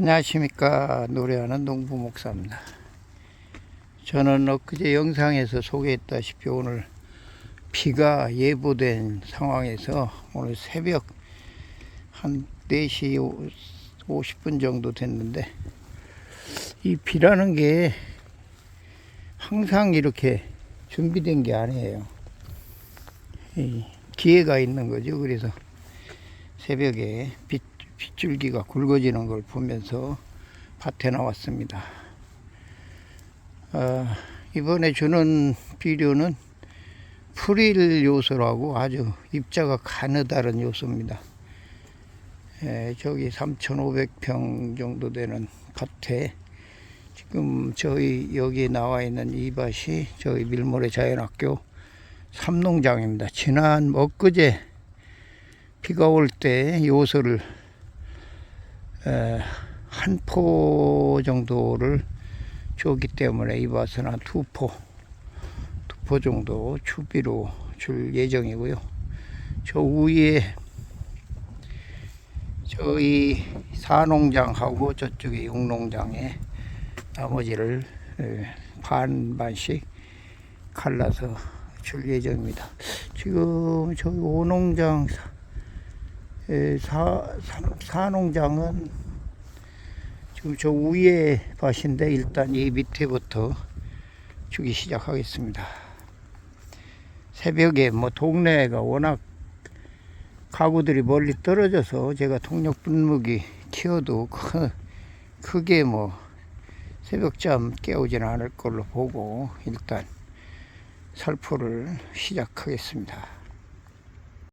안녕하십니까 노래하는 농부 목사입니다. 저는 엊그제 영상에서 소개했다시피 오늘 비가 예보된 상황에서 오늘 새벽 한 4시 50분 정도 됐는데 이 비라는 게 항상 이렇게 준비된 게 아니에요. 이 기회가 있는 거죠. 그래서 새벽에 빛, 빗줄기가 굵어지는 걸 보면서 밭에 나왔습니다. 아, 이번에 주는 비료는 프릴 요소라고 아주 입자가 가느다른 요소입니다. 에, 저기 3,500평 정도 되는 밭에 지금 저희 여기 나와 있는 이 밭이 저희 밀모래 자연학교 삼농장입니다. 지난 엊그제 비가 올 때 요소를 한 포 정도를 줬기 때문에 이 밭은 한 두 포, 두 포 정도 추비로 줄 예정이고요. 저 위에 저희 사농장하고 저쪽에 육농장에 나머지를 에, 반반씩 갈라서 줄 예정입니다. 지금 저기 오농장 에, 사, 삼- 사농장은 지금 저 위에 밭인데 일단 이 밑에부터 주기 시작하겠습니다. 새벽에 뭐 동네가 워낙 가구들이 멀리 떨어져서 제가 통역 분무기 키워도 크, 크게 뭐 새벽잠 깨우지는 않을 걸로 보고 일단 살포를 시작하겠습니다.